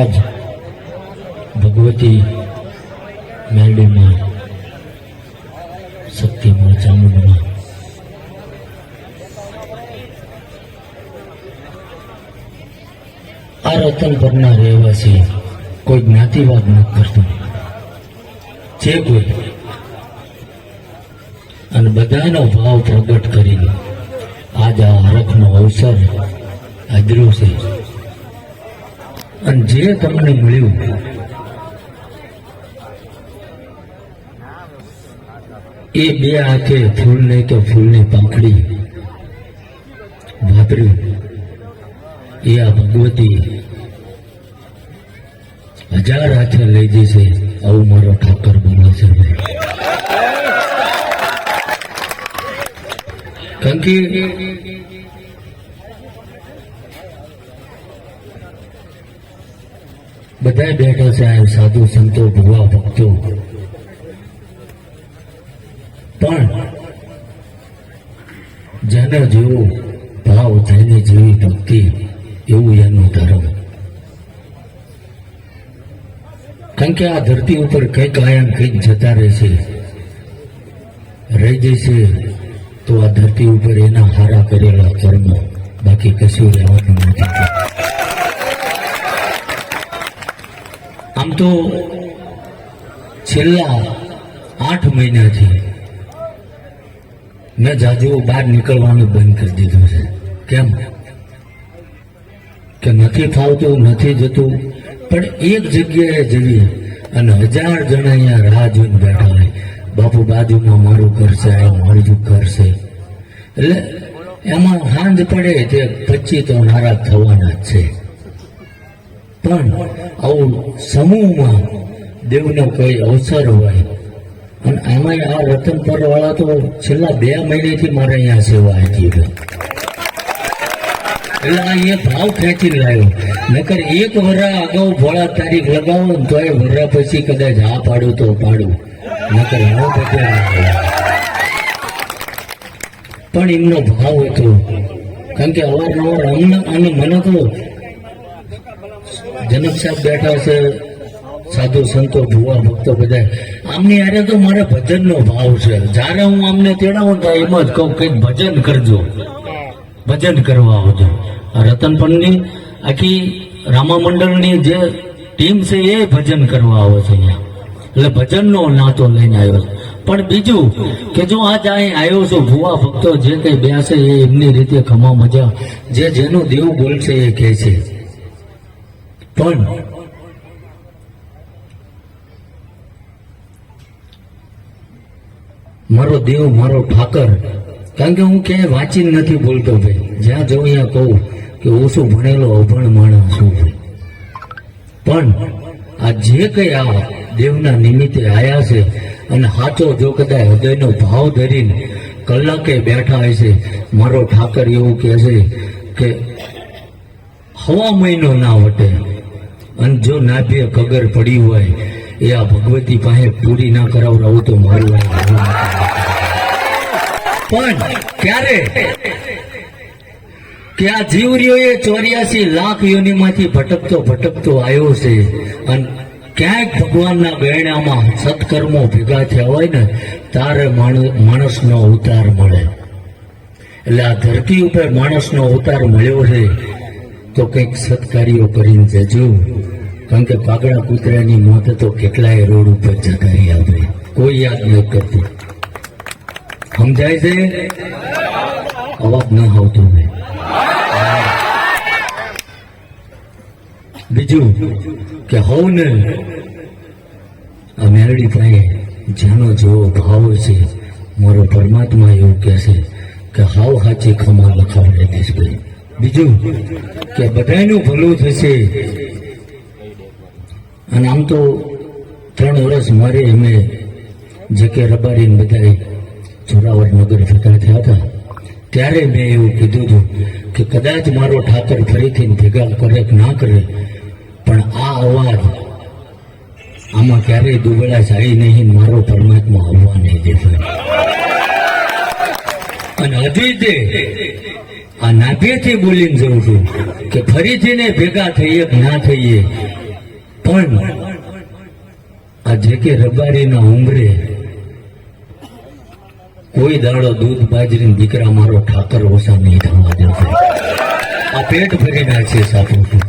આજ ભગવતી મેરડીમાં શક્તિમાં ચામુંડમાં આ રતન પરના રહેવાસી કોઈ જ્ઞાતિવાદ ન કરતો. જે કોઈ અને બધાનો ભાવ પ્રગટ કરી આજ આ હરખનો અવસર આદર્યો છે. અને જે તમને મળ્યું, એ બે હાથે ફૂલ નહીં તો ફૂલની પાંખડી વાપર્યું. એ આ ભગવતી હજાર હાથે લઈ જશે, આવું મારો ઠાકર બોલે છે કારણ કે બધા બેઠા સાહેબ સાધુ સંતો, ભગવા ભક્તો. પણ જેના જેવો ભાવ થઈને જેવી ભક્તિ, એવું એનું ધર્મ. કારણ કે આ ધરતી ઉપર કંઈક આયામ કંઈક જતા રહેશે, રહી જશે, તો આ ધરતી ઉપર એના હારા કરેલા કર્મ બાકી કશું રહેવાનું નથી. આમ તો છેલ્લા આઠ મહિનાથી મેં જાજુ બહાર નીકળવાનું બંધ કરી દીધું છે. કેમ? કે નથી ફાવતું, નથી જતું, પણ એક જગ્યાએ જઈએ અને હજાર જણા અહીંયા રાહ જોઈને બેઠા હોય. બાપુ બાજુમાં મારું કરશે, આ મારું કરશે. એટલે એમાં સાંજ પડે તે પચી તો નારાજ થવાના જ છે. પણ આવું સમૂહમાં દેવનો કોઈ અવસર હોય. અને આમાં આ રતન પર વાળા તો છેલ્લા બે મહિનેથી મારે અહીંયા સેવા હતી એટલે આ એ ભાવ ખેંચી લાવ્યો નકર એક વરા અગાઉ ભોળા તારીખ લગાવો ને એ વરા પછી કદાચ હા પાડું તો પાડું. નકર હું પણ એમનો ભાવ હતો. કારણ કે અવારનવાર અમને અને મને તો જનક સાહેબ બેઠા છે, સાધુ સંતો ભુવા ભક્તો બધા આમની આરે તો મારે ભજનનો ભાવ છે. જ્યારે હું આમને તેડાવું તો એમ જ કહું, કંઈક ભજન કરજો. ભજન કરવા આવજો. રતન પંડની આખી રામા મંડળની જે ટીમ છે, એ ભજન કરવા આવે છે અહીંયા. એટલે ભજનનો નાતો લઈને આવ્યો છે. પણ બીજું કે જો આજ અહીં આવ્યો છું, ભુવા ભક્તો જે કઈ બેસે, એ એમની રીતે ખમા મજા. જે જેનું દેવ બોલશે, એ કહે છે. પણ મારો દેવ, મારો ઠાકર. કારણ કે હું ક્યાંય વાંચી નથી બોલતો ભાઈ. જ્યાં જઉં ત્યાં કહું કે ઓછું ભણેલો, અભણ માણસ છું પણ આ જે કંઈ આ દેવના નિમિત્તે આવ્યા છે અને સાચો જો કદાચ હૃદયનો ભાવ ધરીને કલાકે બેઠા હશે મારો ઠાકર એવું કહે છે કે હવા મહિનો ના વટે અને જો નાભે કગર પડી હોય, એ આ ભગવતી પાસે પૂરી ના કરાવડાવું તો મારું. પણ ક્યારે? કે આ એ ચોર્યાસી લાખ યોનિમાંથી ભટકતો ભટકતો આવ્યો છે અને ક્યાંક ભગવાનના ગયણામાં સત્કર્મો ભેગા થયા હોય ને, તારે માણસનો અવતાર મળે. એટલે આ ધરતી ઉપર માણસનો અવતાર મળ્યો છે, તો કંઈક સત્કાર્યો કરીને જજો. કારણ કે કાગડા કૂતરાની મોત તો કેટલાય રોડ ઉપર જતા રહી આપણે કોઈ યાદ ન કરતું. સમજાય છે? અવાજ ન આવતો મેં બીજું કે હવને આ મેરડી પાસે જેનો જેવો ભાવ છે, મારો પરમાત્મા એવું કહે છે કે હાવ હાચી ખમા લખાવડે દઈશ ભાઈ. બીજું કે બધાનું ભલું થશે અને આમ તો ત્રણ વર્ષ મારે અમે જે કે રબારીને બધા જોરાવર નગર ભેગા થયા હતા ત્યારે મેં એવું કીધું હતું કે કદાચ મારો ઠાકર ફરીથી ભેગા કરે કે ના કરે, પણ આ અવાજ આમાં ક્યારેય દુબળા જાય નહીં, મારો પરમાત્મા આવવા નહીં દે ફરી. અને હજી તે આ નાભેથી બોલીને જઉં છું કે ફરીથી ને ભેગા થઈએ કે ના થઈએ પણ આ જે કે રબારીના ઉંબરે કોઈ દાડો દૂધ બાજરી દીકરા મારો ઠાકર ઓછા નહીં થવા દેતો આ પેટ ભરી નાખશે છું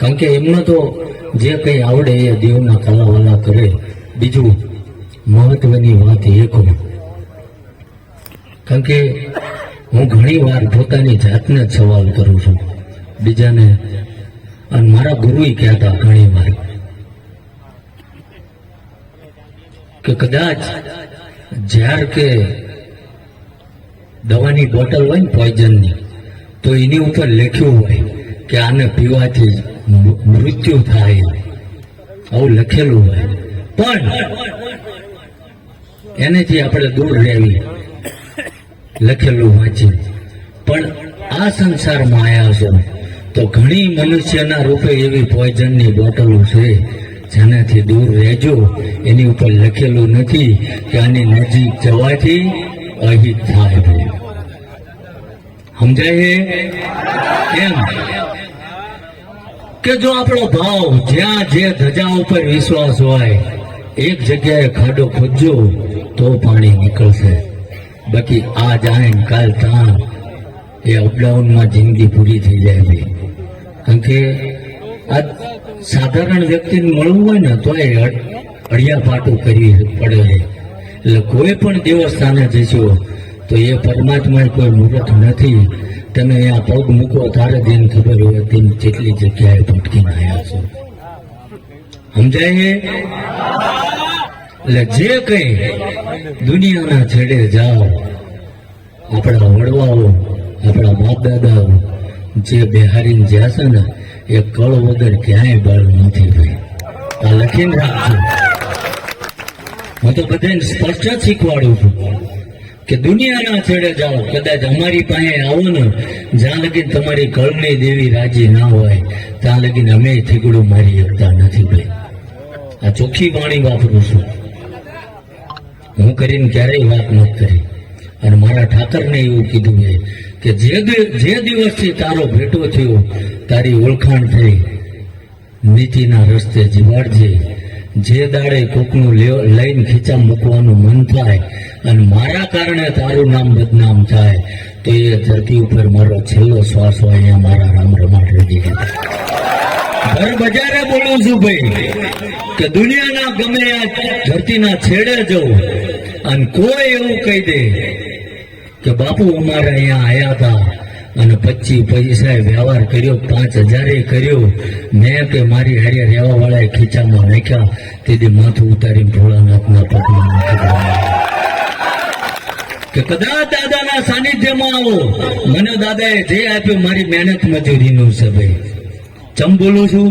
કારણ કે એમને તો જે કંઈ આવડે એ દેવના કલાવાલા કરે. બીજું મહત્વની વાત એ કહું કારણ કે હું ઘણી વાર પોતાની જાતને જ સવાલ કરું છું. બીજાને અને મારા ગુરુએ કહેતા ઘણી વાર કે કદાચ જ્યાર કે દવાની બોટલ હોય ને પોઈઝનની, તો એની ઉપર લખ્યું હોય કે આને પીવાથી મૃત્યુ થાય. આવું લખેલું હોય. પણ એનેથી આપણે દૂર રહેવી લખેલું વાંચી પણ આ સંસારમાં આવ્યા છો તો ઘણી મનુષ્યના રૂપે એવી પોઈઝનની બોટલો છે, જેનાથી દૂર રહેજો. એની ઉપર લખેલું નથી કે આની નજીક જવાથી અહિત થાય છે સમજાય? કેમ? કે જો આપણો ભાવ જ્યાં જે ધજા ઉપર વિશ્વાસ હોય, એક જગ્યાએ ખાડો ખોદજો, તો પાણી નીકળશે. બાકી આ જાય કાલ ત્યાં એ અપડાઉનમાં જિંદગી પૂરી થઈ જાય છે. કારણ કે આ સાધારણ વ્યક્તિને મળવું હોય ને તો એ અડિયા પાટું કરવી પડે છે. એટલે કોઈ પણ દેવસ્થાને જશો તો એ પરમાત્મા કોઈ મૂર્ખ નથી. તમે અહીંયા પગ મૂકો તારે દિન ખબર હોય તેની જેટલી જગ્યાએ ભટકીને આવ્યા છો. સમજાય? એટલે જે કઈ દુનિયાના છેડે જાઓ, આપણા વડવાઓ આપણા બાપ જે બિહારીને જ્યાં છે ને, એ કળ વગર ક્યાંય બળ નથી ભાઈ. આ લખીને રાખજો. હું તો બધાને સ્પષ્ટ શીખવાડું છું કે દુનિયાના છેડે જાઓ, કદાચ અમારી પાસે આવો ને, જ્યાં લગી તમારી કળની દેવી રાજી ના હોય, ત્યાં લગીને અમે થીગડું મારી શકતા નથી ભાઈ. આ ચોખ્ખી વાણી વાપરું છું. હું કરીને ક્યારેય વાત નથી કરી. અને મારા ઠાકરને એવું કીધું છે કે જે જે દિવસથી તારો ભેટો થયો, તારી ઓળખાણ થઈ. નીતિના રસ્તે જીવાડજે. જે દાડે કોકનું લઈને ખીચા મૂકવાનું મન થાય અને મારા કારણે તારું નામ બદનામ થાય, તો એ ધરતી ઉપર મારો છેલ્લો શ્વાસ હોય, અહીંયા મારા રામ રમાડ રહી ઘર બજારે બોલું છું ભાઈ, કે દુનિયાના ગમે ધરતીના છેડે જવું અને કોઈ એવું કહી દે કે બાપુ અમારે અહીંયા આયા હતા અને પચીસ પૈસા વ્યવહાર કર્યો, પાંચ હજારે કર્યો. મેં કે મારી હારે રહેવા વાળાએ ખીચામાં નાખ્યા. તેથી માથું ઉતારીને ભોળાનાથના પગમાં કે કદાચ દાદાના સાનિધ્યમાં આવો. મને દાદાએ જે આપ્યું, મારી મહેનત મજૂરીનું છે ભાઈ. ચમ બોલું છું?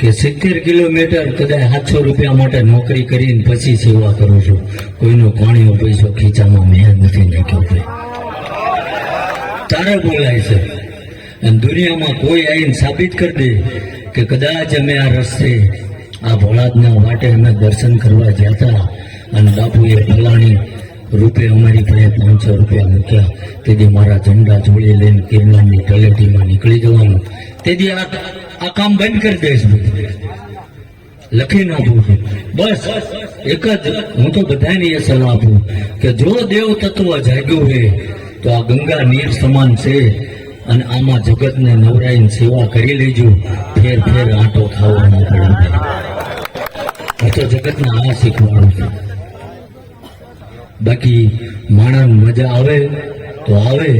કે સિત્તેર કિલોમીટર કદાચ સાતસો રૂપિયા માટે નોકરી કરીને પછી સેવા કરું છું. કોઈનો કોણીઓ પૈસો ખીચામાં મેં નથી નાખ્યો ભાઈ. તારે બોલાય છે. અને દુનિયામાં કોઈ આવીને સાબિત કરી દે કે કદાચ અમે આ રસ્તે, આ ભોળાતના માટે અમે દર્શન કરવા ગયા હતા અને બાપુએ ફલાણી રૂપે અમારી પાસે પાંચસો રૂપિયા મૂક્યા. તેથી મારા ઝંડા જોડી લઈને ગિરનારની તળેટીમાં નીકળી જવાનું. તેથી આ કામ બંધ કરી દઈશ લખી ન છું બસ, એક જ હું તો બધાને એ સલાહ આપું કે જો દેવ તત્વ જાગ્યું હોય તો આ ગંગા નીર સમાન છે અને આમાં જગતને નવરાઈને સેવા કરી લેજો. ફેર ફેર આંટો ખાવાનો પડે. તો જગતને આ શીખવાડું છું. બાકી માણસ મજા આવે તો આવે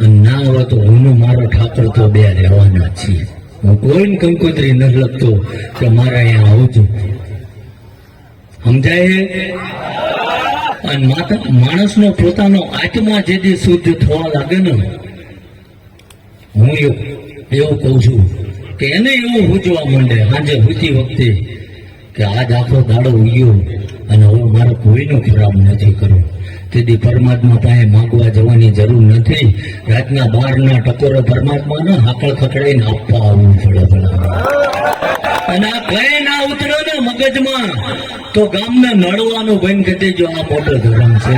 ના આવે તો હું મારો ઠાકોર તો બે રહેવાના છીએ. હું કોઈને કંકોત્રી ન લખતો કે મારા અહીંયા સમજાય છે? અને માતા, માણસનો પોતાનો આત્મા જેથી શુદ્ધ થવા લાગે ને, હું એવું કહું છું કે એને એવું પૂજવા માંડે. સાંજે પૂતી વખતે કે આજ આખો દાડો ઉગ્યો અને હવે મારે કોઈનો ખરાબ નથી કરવું તેથી પરમાત્મા પાસે માગવા જવાની જરૂર નથી. રાતના બારના ટકોરો પરમાત્માને હાકળ ખકડાઈને આપવા આવવું પડે ભલા. અને આ કઈ ના ઉતરો ને મગજમાં તો ગામને નડવાનું બંધ કરી દેજો આ મોટો ધર્મ છે.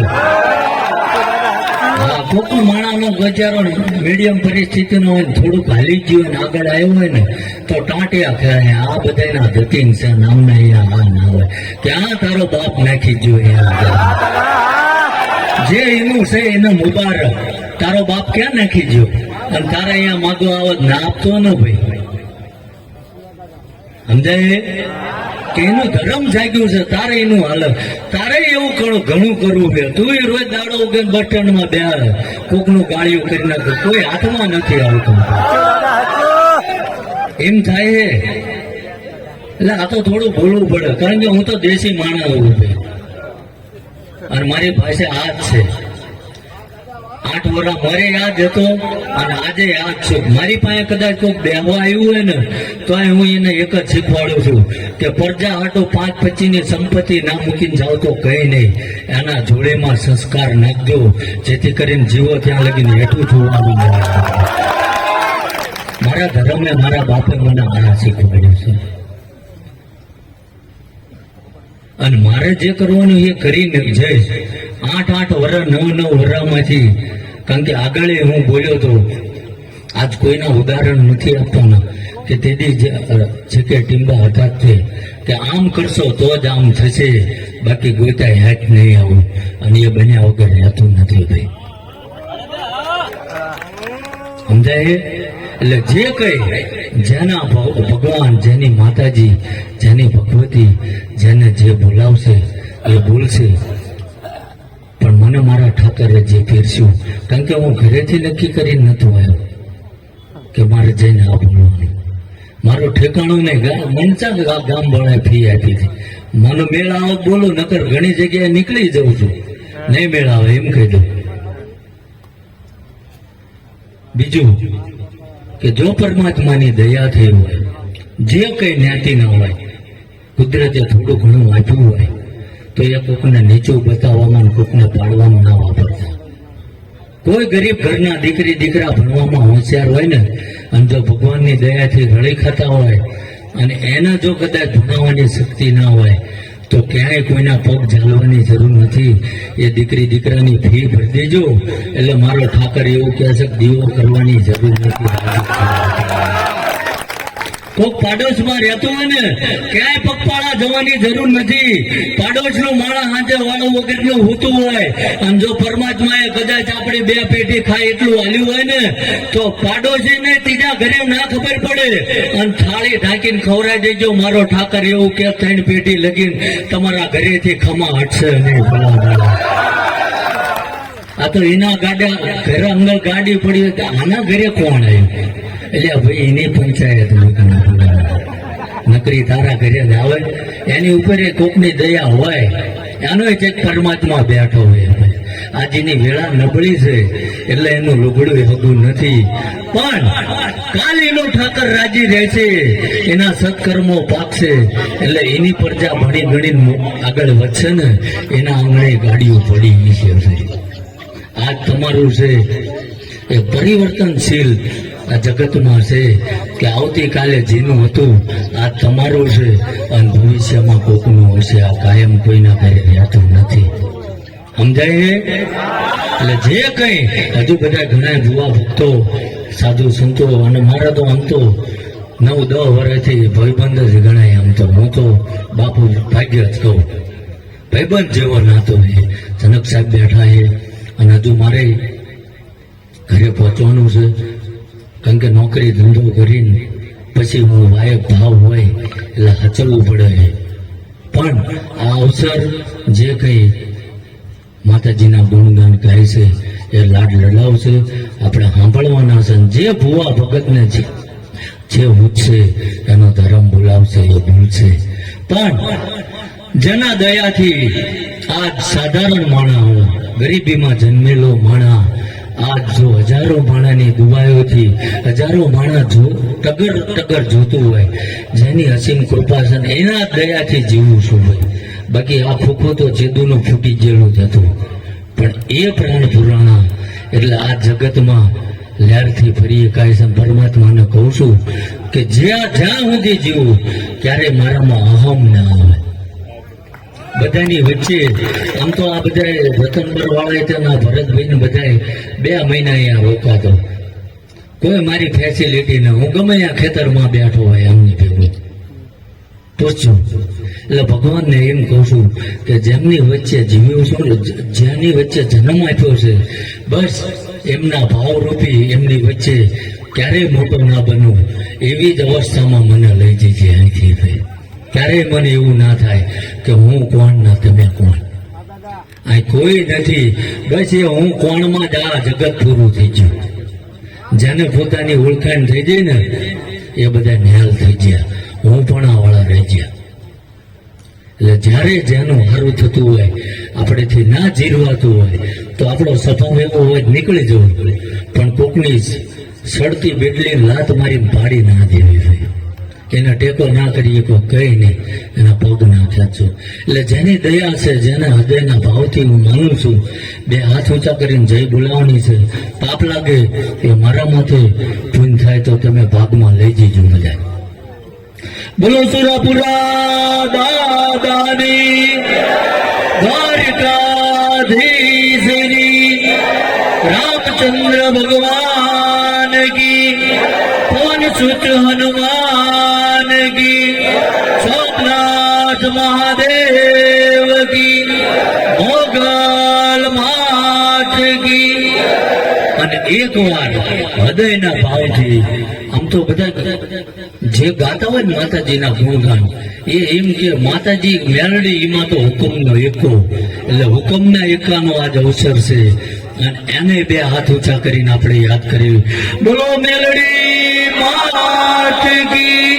કોક માણાનો ગજારો મીડિયમ પરિસ્થિતિનો હોય થોડુંક હાલી ગયું ને આગળ આવ્યું હોય ને, તો ટાંટિયા ખેરાય આ બધાના જતીન છે, નામના અહીંયા આ ના હોય. ક્યાં તારો બાપ નાખી ગયો અહીંયા જે એનું છે એને મુબારક. તારો બાપ ક્યાં નાખી ગયો? અને તારે અહીંયા માગો આવત ના આપતો ન ભાઈ. સમજાય? એનું ધર્મ જાગ્યું છે, તારે એનું હાલત. તારે એવું કરો ઘણું કરવું છે. તું રોજ દાડો ઉગે બસ સ્ટેન્ડમાં બે કોકનું ગાળિયું કરી નાખે. કોઈ હાથમાં નથી આવતું. એમ થાય છે એટલે આ તો થોડું ભૂલવું પડે. કારણ કે હું તો દેશી માણસ ભાઈ અને મારી પાસે જ છે. આઠ વર્ષ મારે યાદ હતો અને આજે યાદ છે. મારી પાસે કદાચ કોઈ બેહવા આવ્યું હોય ને તો હું એને એક જ શીખવાડું છું કે પ્રજા હાટો પાંચ પચીની સંપત્તિ ના મૂકીને જાવ તો કંઈ નહીં. એના જોડેમાં સંસ્કાર નાખજો, જેથી કરીને જીવો ત્યાં લગીને હેઠું જોવાનું મારા ધર્મે મારા બાપે મને આ શીખવાડ્યું છે. અને મારે જે કરવાનું એ કરીને જઈશ. આઠ આઠ વરા નવ નવ વરામાંથી કારણ કે આગળ હું બોલ્યો તો, આજ કોઈના ઉદાહરણ નથી આપવાના, કે તેથી જે કે ટીમ્બા હતા તે, કે આમ કરશો તો જ આમ થશે. બાકી ગોતા હેઠ નહીં આવું. અને એ બન્યા વગર રહેતું નથી ભાઈ સમજાય એટલે જે કઈ જેના ભગવાન, જેની માતાજી, જેની ભગવતી, જેને જે બોલાવશે, એ બોલશે. પણ મને મારા ઠાકરે જે પહેરશું કારણ કે હું ઘરેથી નક્કી કરીને નતો આવ્યો કે મારે જઈને આ બોલવાનું. મારું ઠેકાણું નહીં મનસા ગામ ભણે ફી આપી હતી મને મેળ આવો બોલું, નકર ઘણી જગ્યાએ નીકળી જઉં છું. નહીં મેળ આવે, એમ કહી દઉં. બીજું કે જો પરમાત્માની દયા થઈ હોય, જે કઈ જ્ઞાતિ ન હોય, કુદરતે થોડું ઘણું આપ્યું હોય, તો એ કોકને નીચું બતાવવામાં કોકને પાડવામાં ના વાપરતા. કોઈ ગરીબ ઘરના દીકરી, દીકરા ભણવામાં હોશિયાર હોય ને, અને જો ભગવાનની દયાથી રળી ખાતા હોય, અને એને જો કદાચ ભણાવવાની શક્તિ ના હોય તો ક્યાંય કોઈના પગ ઝાલવાની જરૂર નથી. એ દીકરી દીકરાની ફી ભરી દેજો. એટલે મારો ઠાકર એવું કહે છે દીવો કરવાની જરૂર નથી. કોક પાડોશમાં રહેતો હોય ને, ક્યાંય પગપાળા જવાની જરૂર નથી. પાડોશનું માણસ હાજે વાળું વગરનું હોતું હોય. અને જો પરમાત્માએ કદાચ આપણે બે પેટી ખાય એટલું હાલ્યું હોય ને, તો પાડોશીને ત્રીજા ઘરે ના ખબર પડે. અને થાળી ઢાંકીને ખવડાવી દેજો, મારો ઠાકર એવું કે ત્રણ પેટી લગીને તમારા ઘરેથી ખમા હટશે નહીં. ભલા આ તો એના ગાડા, ઘરે અંદર ગાડી પડી આના ઘરે કોણ આવ્યું? એટલે ભાઈ એની પંચાયત ભલા. નકરી તારા ઘરે જ આવે. એની ઉપર એ કોકની દયા હોય, એનો એક પરમાત્મા બેઠો હોય આજની વેળા નબળી છે, એટલે એનું લુગડું હગું નથી. પણ કાલીનો ઠાકર રાજી રહેશે એના સત્કર્મો પાકશે એટલે એની પ્રજા ભણી ગણી આગળ વધશે ને, એના આંગણે ગાડીઓ પડી છે આ તમારું છે એ પરિવર્તનશીલ આ જગતમાં છે કે આવતીકાલે જેનું હતું, આ તમારું છે અને ભવિષ્યમાં કોકનું હશે. આ કાયમ કોઈના ઘરે રહેતું નથી. સમજાય એટલે જે કંઈ, હજુ બધા ઘણા જુવા ભક્તો, સાધુ સંતો અને મારા તો આમ તો નવ દસ વર્ષથી ભાઈબંધ જ ગણાય આમ તો. હું તો બાપુ ભાગ્ય જ કહું. ભાઈબંધ જેવો નાતો એ જનક સાહેબ બેઠા છે અને હજુ મારે ઘરે પહોંચવાનું છે. કારણ કે નોકરી ધંધો કરીને પછી હું વાયક ભાવ હોય એટલે હચલવું પડે છે. પણ આ અવસર જે કંઈ માતાજીના ગુણગાન ગાય છે, એ લાડ લડાવશે આપણે સાંભળવાના છે. જે ભુવા ભગતને જે જે ઉઠશે એનો ધર્મ બોલાવશે, એ ભૂલશે. પણ જેના દયાથી આ સાધારણ માણા ગરીબીમાં જન્મેલો માણા આજ જો હજારો માણાની દુબાયોથી હજારો માણા જો ટગર ટગર જોતું હોય, જેની અસીમ કૃપા છે એના દયાથી જીવવું છું ભાઈ. બાકી આ ફૂકો તો જેદુનું ફૂટી ગયેલું જ હતું. પણ એ પ્રાણ પુરાણા, એટલે આ જગતમાં લહેરથી ફરી કાય છે પરમાત્માને કહું છું કે જ્યાં જ્યાં સુધી જીવું ત્યારે મારામાં અહમ ના આવે. બધાની વચ્ચે આમ તો આ બધા રતનબર વાળા તેના ભરતભાઈ ને બધા બે મહિના અહીંયા રોકાતો કોઈ મારી ફેસિલિટી ન, હું ગમે આ ખેતરમાં બેઠો હોય એમની ભેગું. પૂછજો. એટલે ભગવાનને એમ કહું છું કે જેમની વચ્ચે જીવ્યું છું ને જેની વચ્ચે જન્મ આપ્યો છે, બસ એમના ભાવરૂપી એમની વચ્ચે ક્યારેય મોટો ના બનવું. એવી જ અવસ્થામાં મને લઈ જજે અહીંથી ભાઈ. ક્યારેય મને એવું ના થાય કે હું કોણ ના તમે કોણ. અહીં કોઈ નથી. બસ એ હું કોણમાં જ આ જગત પૂરું થઈ ગયું. જેને પોતાની ઓળખાણ થઈ ગઈ ને, એ બધા નિહાલ થઈ ગયા. હું પણ આ વાળા રહી ગયા. એટલે જ્યારે જેનું સારું થતું હોય આપણેથી ના જીરવાતું હોય, તો આપણો સ્વભાવ એવો હોય નીકળી જવું પણ કોકની સડતી બેટલી લાત મારી પાડી ના દેવી હોય. એના ટેકો ના કરીએ કોઈ કઈ નહીં. એના પગ ના ખેંચો એટલે જેની દયા છે, જેને હૃદયના ભાવથી હું માનું છું, બે હાથ ઊંચા કરીને જય બોલાવવાની છે. પાપ લાગે એ મારા માથે ચૂન થાય તો તમે ભાગમાં લઈ જજો મજા. બોલો સુરાપુરા દાદાની, દ્વારકાધીશની, રામચંદ્ર ભગવાન કી કોણ સુત હનુમાન મહાદેવ કી મોગલ માટ કી અને એકવાર હૃદયના ભાવથી, આમ તો બધા જે ગાતા હોય માતાજીના ગુણગાન, એ એમ કે માતાજી મેલડી, એમાં તો હુકમનો એકો. એટલે હુકમના એકાનો આજ અવસર છે. અને એને બે હાથ ઊંચા કરીને આપણે યાદ કરી બોલો મેલડી માત કી